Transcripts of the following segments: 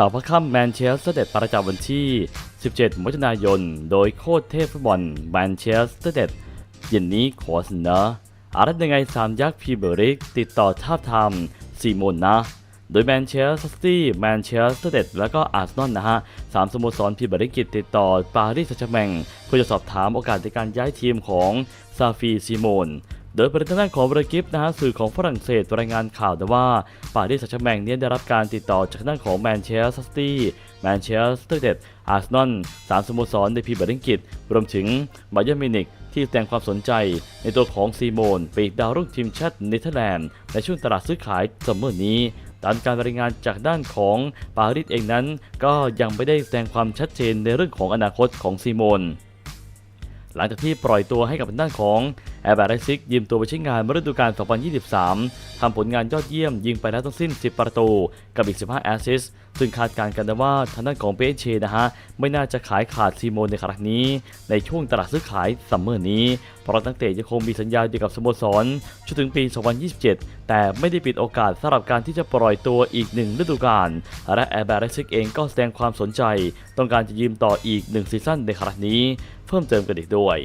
ข่าวพระค่ำแมนเชสเตอร์เด็ดประจำวันที่ 17มิถุนายน โดยโคตรเทพฟุตบอลแมนเชสเตอร์เด็ดเย็นนี้ขอเสนออะไรยังไงสามยักษ์พีเบอริก ติดต่อทาบทามซีโมนนะ โดยแมนเชสเตอร์ซิตี้แมนเชสเตอร์เด็ดแล้วก็อาร์เซนอลนะฮะสามสโมสรพีเบอริกติดต่อปารีสแซงต์แชร์แมงเพื่อจะสอบถามโอกาสในการย้ายทีมของซาฟีซีโมน โดยประเด็นด้านของบริกิฟนะฮะสื่อของฝรั่งเศสรายงานข่าวแต่ว่าปารีสแซงต์แชร์แมงเนี่ยได้รับการติดต่อจากทางด้านของแมนเชสเตอร์ซิตี้แมนเชสเตอร์เดดอาร์เซนอลสามสโมสรในพรีเมียร์ลีกรวมถึงบาเยอร์มิวนิกที่แสดงความสนใจในตัวของซีโมนปีกดาวรุ่งทีมชาติเนเธอร์แลนด์ในช่วงตลาดซื้อขายซัมเมอร์นี้ตามการรายงานจากด้านของปารีสเองนั้น ก็ยังไม่ได้แสดงความชัดเจนในเรื่องของอนาคตของซีโมนหลังจากที่ปล่อยตัวให้กับด้านของ แอร์แบร์ซิกยืมตัวไปใช้งานเมื่อฤดูกาล 2023 ทำผลงานยอดเยี่ยมยิงไปแล้วทั้งสิ้น 10 ประตู กับอีก 15 แอสซิสต์ซึ่งคาดการณ์กันนะว่าทางด้านของเปเชนะฮะ ไม่น่าจะขายขาดซีโมนในครั้งนี้ ในช่วงตลาดซื้อขายซัมเมอร์นี้ เพราะนักเตะยังคงมีสัญญาอยู่กับสโมสรจนถึงปี 2027 แต่ไม่ได้ปิดโอกาสสำหรับการที่จะปล่อยตัวอีกหนึ่งฤดูกาลและแอร์แบร์ซิกเองก็แสดงความสนใจ ต้องการจะยืมต่ออีกหนึ่งซีซั่นในครั้งนี้ เพิ่มเติมกันอีกด้วย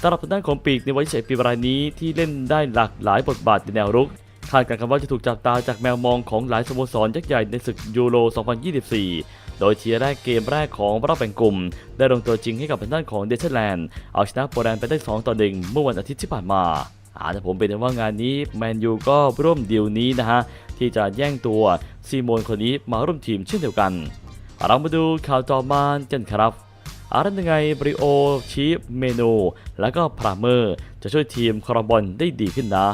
สำหรับทางด้านของปีกในวัยเฉยปีรายนี้ที่เล่นได้หลากหลายบทบาทในแนวรุกคาดการณ์กันว่าจะถูกจับตาจากแมวมองของหลายสโมสรยักษ์ใหญ่ในศึกยูโร 2024 โดยเทียร์แรกเกมแรกของรอบแบ่งกลุ่ม ได้ลงตัวจริงให้กับทางด้านของเดเธอร์แลนด์เอาชนะโปแลนด์ไปได้ 2 ต่อ 1 เมื่อวันอาทิตย์ที่ผ่านมาอาแต่ผมเป็นว่างานนี้แมนยูก็ร่วมดีลนี้นะฮะ ที่จะแย่งตัวซีโมนคนนี้มาร่วมทีมเช่นเดียวกัน เรามาดูข่าวต่อมากันครับ อะไรยังไงบริโอชีฟเมนู และก็พราเมอร์ จะช่วยทีมคาร์บอนได้ดีขึ้นนะ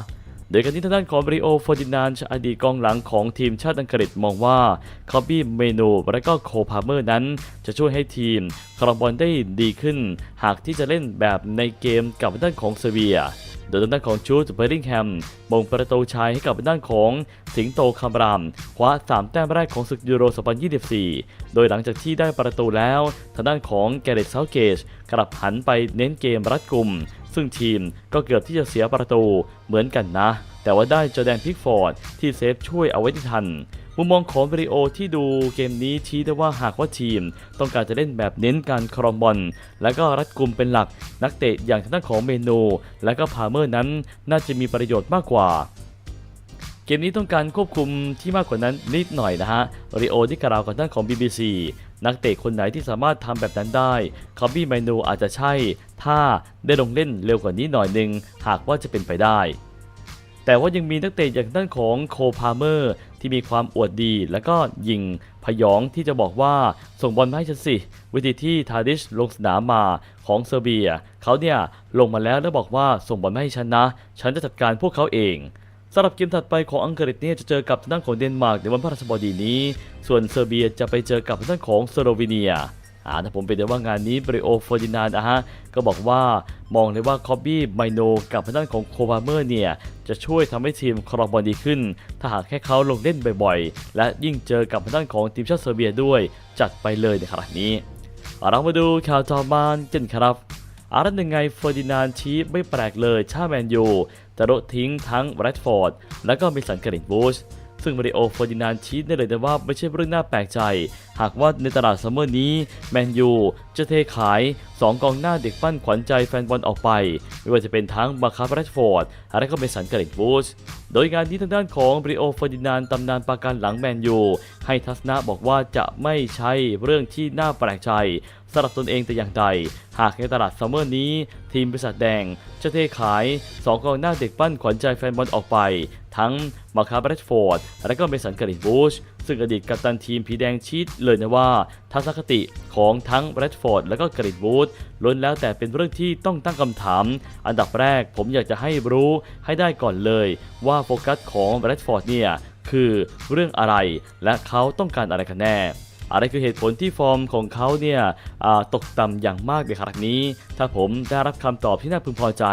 โดยการที่ทางด้านของบริโอฟอร์ดินานอดีตกองหลังของทีมชาติอังกฤษมองว่าคอบบี้เมนูและก็โคพาเมอร์นั้น จะช่วยให้ทีมคาร์บอลได้ดีขึ้น หากที่จะเล่นแบบในเกมกับทางด้านของเซเวีย โดยทางด้านของชูดเบอร์ริงแฮมมงประตูชัยให้กับด้านของสิงโตคารามคว้า3แต้มแรกของศึกยูโร 2024 โดยหลังจากที่ได้ประตูแล้วทางด้านของแกเรตเซาเกจกลับหันไปเน้นเกมรัดกุมซึ่งทีมก็เกือบที่จะเสียประตูเหมือนกันนะ แต่ว่าได้จอแดนพิกฟอร์ดที่เซฟช่วยเอาไว้ได้ทัน มุมมองของบริโอที่ดูเกมนี้ชี้ได้ว่าหากว่าทีม ต้องการจะเล่นแบบเน้นการครองบอลและก็รัดกลุ่มเป็นหลัก นักเตะอย่างทางด้านของเมนู และก็พาเมอร์นั้น น่าจะมีประโยชน์มากกว่าเกมนี้ต้องการควบคุมที่มากกว่านั้นนิดหน่อยนะฮะริโอที่กล่าวกับด้านของ BBC นักเตะคนไหนที่สามารถทำแบบนั้นได้คอบบี้ไมนูอาจจะใช่ ถ้าได้ลงเล่นเร็วกว่านี้หน่อยหนึงหากว่าจะเป็นไปได้ แต่ว่ายังมีนักเตะอย่างด้านของโคพาเมอร์ ที่มีความอวดดี และก็ยิงพยองที่จะบอกว่าส่งบอลมาให้ฉันสิวิธีที่ทาดิชลงสนามมาของเซอร์เบีย เขาเนี่ยลงมาแล้วแล้วบอกว่าส่งบอลมาให้ฉันนะ ฉันจะจัดการพวกเขาเองสำหรับเกมถัดไปของอังกฤษเนี่ยจะเจอกับทางด้านของเดนมาร์กในวันพฤหัสบดีนี้ ส่วนเซอร์เบียจะไปเจอกับทางด้านของสโลวีเนีย อ่าถ้าผมไปได้ว่างานนี้บริโอฟอร์ดินานนะฮะก็บอกว่ามองเลยว่าคอบบี้ไมโนกับทางด้านของโคพาเมอร์เนี่ยจะช่วยทำให้ทีมครองบอลดีขึ้น ถ้าหากแค่เขาลงเล่นบ่อยๆ และยิ่งเจอกับทางด้านของทีมชาติเซอร์เบียด้วยจัดไปเลยในขณะนี้ เรามาดูข่าวต่อมากันครับอารันยังไงเฟอร์ดินานชี้ไม่แปลกเลยชาแมนยูจะโดทิ้งทั้งแรดฟอร์ด และก็มีสันกรินบูช ซึ่งมาริโอเฟอร์ดินานชี้ได้เลยนะว่าไม่ใช่เรื่องน่าแปลกใจ หากว่าในตลาดซัมเมอร์นี้แมนยูจะเทขาย 2 กองหน้าเด็กปั้นขวัญใจแฟนบอลออกไป ไม่ว่าจะเป็นทั้งมาคาร์แรดฟอร์ดและก็เมสันเกรินบูชโดยงานนี้ทางด้านของบริโอเฟอร์ดินานตำนานปาการหลังแมนยูให้ทัศนะบอกว่าจะไม่ใช่เรื่องที่น่าแปลกใจสำหรับตนเองแต่อย่างใด หากในตลาดซัมเมอร์นี้ ทีมบริษัทแดง จะเทขาย 2กองหน้าเด็กปั้นขวัญใจแฟนบอลออกไป ทั้งมาคาร์แรดฟอร์ดและก็เมสันกรินบูชซึ่งอดีตกัปตันทีมผีแดงชี้เลยนะว่า ทัศนคติของทั้งแรดฟอร์ดและก็กรินบูชล้นแล้วแต่เป็นเรื่องที่ต้องตั้งคำถาม อันดับแรกผมอยากจะให้รู้ให้ได้ก่อนเลยว่าโฟกัสของแรดฟอร์ดเนี่ยคือเรื่องอะไรและเขาต้องการอะไรกันแน่อะไรคือเหตุผลที่ฟอร์มของเขาเนี่ยตกต่ำอย่างมากในครั้งนี้ ถ้าผมได้รับคำตอบที่น่าพึงพอใจ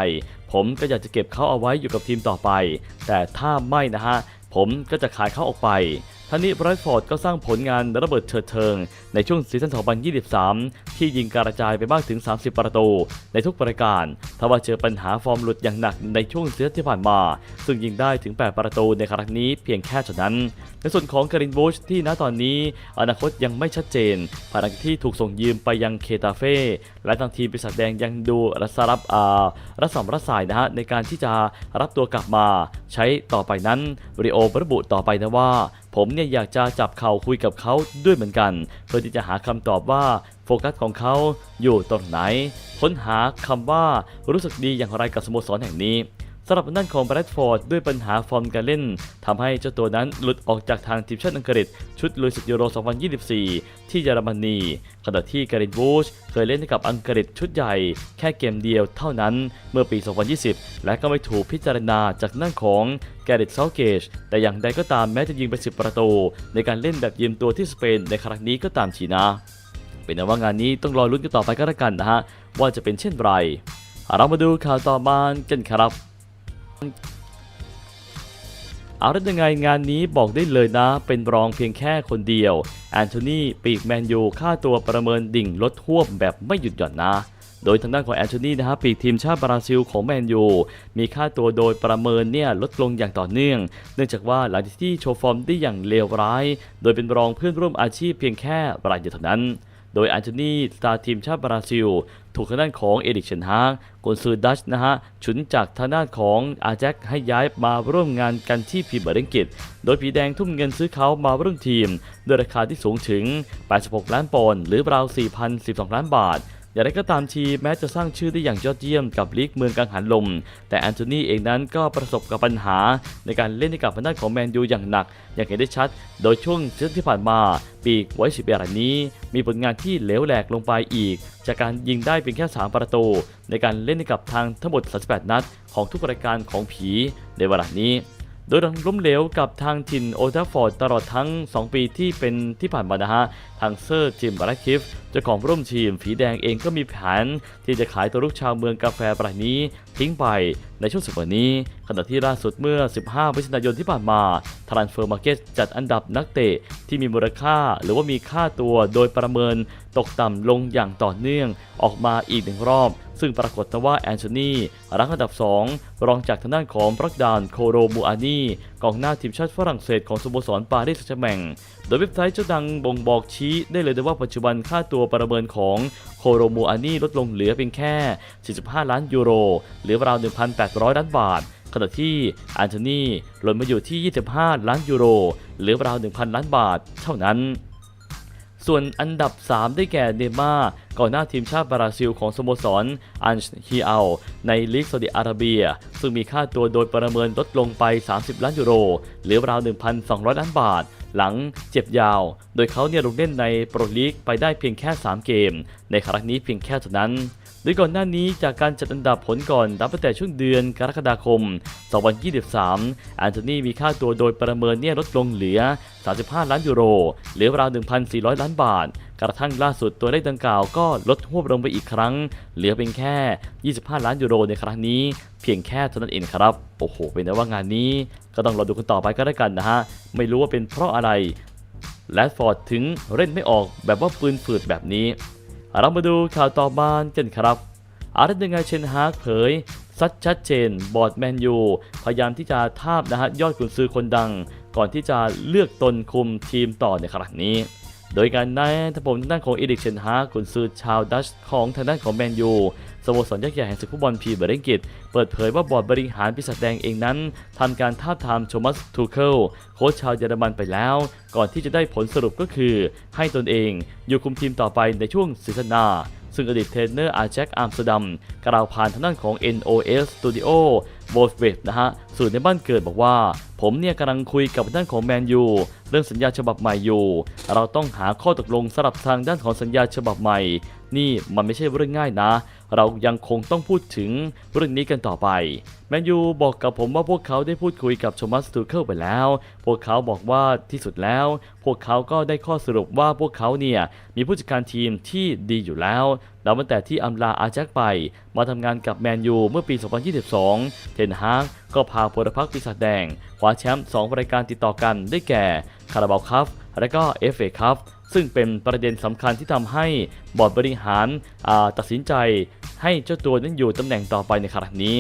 ผมก็อยากจะเก็บเขาเอาไว้อยู่กับทีมต่อไป แต่ถ้าไม่นะฮะผมก็จะขายเขาออกไป ทั้งนี้ไบรท์ฟอร์ดก็สร้างผลงานระเบิดเฉิดเทิง ในช่วงซีซั่น 2023 ที่ยิงกระจายไปมากถึง 30 ประตู ในทุกประการทว่าเจอปัญหาฟอร์มหลุดอย่างหนักในช่วงซีซั่นที่ผ่านมา ซึ่งยิงได้ถึง 8 ประตูในครั้งนี้เพียงแค่เท่านั้น ในส่วนของการินบูชที่ณตอนนี้ อนาคตยังไม่ชัดเจนภายหลังที่ถูกส่งยืมไปยังเคตาเฟ่และทางทีมปีศาจแดงยังดูรัสรับอารัสมรัสายนะฮะในการที่จะรับตัวกลับมา ใช้ต่อไปนั้นริโอระบุต่อไปนะว่า ผมเนี่ยอยากจะจับเข่าคุยกับเขาด้วยเหมือนกัน เพื่อที่จะหาคำตอบว่าโฟกัสของเขาอยู่ตรงไหน ค้นหาคำว่ารู้สึกดีอย่างไรกับสโมสรแห่งนี้ สำหรับด้านของแบรดฟอร์ดด้วยปัญหาฟอร์มการเล่นทำให้เจ้าตัวนั้นหลุดออกจากทางทีมชาติอังกฤษ ชุดลุยศึกยูโร 2024 ที่เยอรมนีขณะที่การินบูชเคยเล่นให้กับอังกฤษชุดใหญ่ แค่เกมเดียวเท่านั้นเมื่อปี 2020 และก็ไม่ถูกพิจารณาจากด้านของแกริตเซาเกจแต่อย่างใดก็ตามแม้จะยิงไป 10 ประตู ในการเล่นแบบยืมตัวที่สเปนในครั้งนี้ก็ตามทีนะ เป็นนว่างานนี้ต้องรอลุ้นกันต่อไปก็แล้วกันนะฮะว่าจะเป็นเช่นไรเรามาดูข่าวต่อมากันครับ เอาละยังไงงานนี้บอกได้เลยนะ เป็นรองเพียงแค่คนเดียว แอนโทนีปีกแมนยูค่าตัวประเมินดิ่งลดท่วมแบบไม่หยุดหย่อนนะ โดยทางด้านของแอนโทนีนะฮะปีกทีมชาติบราซิลของแมนยูมีค่าตัวโดยประเมินเนี่ยลดลงอย่างต่อเนื่อง เนื่องจากว่าหลังจากที่โชว์ฟอร์มได้อย่างเลวร้าย โดยเป็นรองเพื่อนร่วมอาชีพเพียงแค่รายเดียวเท่านั้น โดยแอนโทนีสตาร์ทีมชาติบราซิล ถูกทางด้านของเอริกเชนฮากกุนซือดัชนะฮะฉุนจากทางด้านของอาแจ็คให้ย้ายมาร่วมงานกันที่พีเบอร์เรนกิตโดยผีแดงทุ่มเงินซื้อเขามาร่วมทีมด้วยราคาที่สูงถึง 86 ล้านปอนด์หรือราว 4,012 ล้านบาท อย่างไรก็ตามทีแม้จะสร้างชื่อได้อย่างยอดเยี่ยมกับลีกเมืองกังหันลม แต่แอนโทนีเองนั้นก็ประสบกับปัญหาในการเล่นให้กับทางด้านของแมนยูอย่างหนัก อย่างเห็นได้ชัด โดยช่วงซีซั่นที่ผ่านมา ปีกไว้สิบเอ็ดนี้ มีผลงานที่เหลวแหลกลงไปอีก จากการยิงได้เพียงแค่ 3 ประตู ในการเล่นให้กับทางทั้งหมด 38 นัด ของทุกรายการของผีในเวลานี้ โดยล้มเหลวกับทางถิ่นโอทัฟฟอร์ดตลอดทั้ง 2 ปีที่เป็นที่ผ่านมานะฮะ ทางเซอร์จิมบาร์คิฟเจ้าของร่วมทีมฝีแดงเองก็มีแผนที่จะขายตัวลูกชาวเมืองกาแฟรายนี้ทิ้งไปในช่วงสัปดาห์นี้ ขณะที่ล่าสุดเมื่อ 15พฤศจิกายนที่ผ่านมาทรานเฟอร์มาร์เก็ตจัดอันดับนักเตะที่มีมูลค่าหรือว่ามีค่าตัวโดยประเมินตกต่ำลงอย่างต่อเนื่องออกมาอีกหนึ่งรอบ ซึ่งปรากฏว่าแอนโทนีรังอันดับ 2 รองจากทางด้านของบรักดานโคโรมูอานีกองหน้าทีมชาติฝรั่งเศสของสโมสรปารีสแซงต์แชร์แมงโดยเว็บไซต์เจ้าดังบ่งบอกชี้ได้เลยว่าปัจจุบันค่าตัวประเมินของโคโรมูอานีลดลงเหลือเพียงแค่ 45 ล้านยูโร หรือราว 1,800 ล้านบาท ณะที่แอนโทนีหล่นมาอยู่ที่ 25 ล้านยูโร หรือราว 1,000 ล้านบาทเท่านั้น ส่วนอันดับ 3 ได้แก่เนม่าก่อนหน้าทีมชาติบราซิลของสโมสรอันฮีอัลในลีกซาอุดิอาระเบีย ซึ่งมีค่าตัวโดยประเมินลดลงไป 30 ล้านยูโร หรือราว 1,200 ล้านบาทหลังเจ็บยาว โดยเขาเนี่ยลงเล่นในโปรลีกไปได้เพียงแค่ 3 เกม ในครั้งนี้เพียงแค่เท่านั้น โดยก่อนหน้านี้จากการจัดอันดับผลก่อนนับตั้งแต่ช่วงเดือนกรกฎาคม 2023แอนโทนีมีค่าตัวโดยประเมินเนี่ยลดลงเหลือ 35 ล้านยูโร หรือราว 1,400 ล้านบาท กระทั่งล่าสุดตัวเลขดังกล่าวก็ลดหวบลงไปอีกครั้ง เหลือเพียงแค่ 25 ล้านยูโรในครั้งนี้ เพียงแค่เท่านั้นเองครับ โอ้โห เป็นนะว่างานนี้ก็ต้องรอดูกันต่อไปก็แล้วกันนะฮะ ไม่รู้ว่าเป็นเพราะอะไรแรดฟอร์ดถึงเล่นไม่ออกแบบว่าปืนฝืดแบบนี้ เรามาดูข่าวต่อมากันครับอาร์เรนยังไงเชนฮากเผยซัดชัดเจน บอร์ดแมนยู พยายามที่จะทาบนะฮะยอดกุนซือคนดัง ก่อนที่จะเลือกตนคุมทีมต่อในครั้งนี้ โดยการได้ทผมทางด้านของเอดิกเชนฮากกุนซือชาวดัชของทางด้านของแมนยู สโมสรยักษ์ใหญ่แห่งศึกฟุตบอลพีเบอร์เรนกิตเปิดเผยว่าบอร์ดบริหารปีศาจแดงเองนั้นทำการท้าทามโทมัสทูเคิลโค้ชชาวเยอรมันไปแล้ว ก่อนที่จะได้ผลสรุปก็คือ ให้ตนเองอยู่คุมทีมต่อไปในช่วงซีซั่นหน้าซึ่งอดีตเทรนเนอร์อาแจ็คอัมสเตอร์ดัมกล่าวผ่านทางด้านของ NOS Studio v o l f w e b นะฮะสื่อในบ้านเกิดบอกว่า ผมเนี่ยกำลังคุยกับทางด้านของแมนยูเรื่องสัญญาฉบับใหม่อยู่ เราต้องหาข้อตกลงสำหรับทางด้านของสัญญาฉบับใหม่นี่มันไม่ใช่เรื่องง่ายนะ เรายังคงต้องพูดถึงเรื่องนี้กันต่อไปแมนยูบอกกับผมว่าพวกเขาได้พูดคุยกับโทมัสทูเคิลไปแล้ว พวกเขาบอกว่าที่สุดแล้ว พวกเขาก็ได้ข้อสรุปว่าพวกเขาเนี่ยมีผู้จัดการทีมที่ดีอยู่แล้วนับตั้งแต่ที่อัมลาอาแจ็คไป มาทำงานกับแมนยูเมื่อปี 2022 เทนฮากก็พาพลพรรคปีศาจแดงคว้าแชมป์2รายการติดต่อกันได้แก่คาราบาวครับและก็เอฟเอครับ ซึ่งเป็นประเด็นสำคัญที่ทำให้บอร์ดบริหาราตัดสินใจ ให้เจ้าตัวนั้นอยู่ตำแหน่งต่อไปในขณะนี้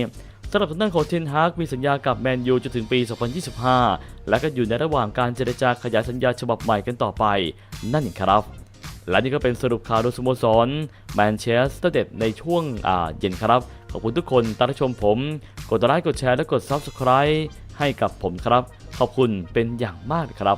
สำหรับทางด้านของเทนฮากมีสัญญากับแมนยูจนถึงปี 2025 และก็อยู่ในระหว่างการเจรจาขยายสัญญาฉบับใหม่กันต่อไป นั่นเองครับ และนี่ก็เป็นสรุปข่าวโดยสโมสรแมนเชสเตอร์เดในช่วงเย็นครับ ขอบคุณทุกคนตามรับชมผม กดไลค์กดแชร์และกด Subscribe ให้กับผมครับ ขอบคุณเป็นอย่างมากครับ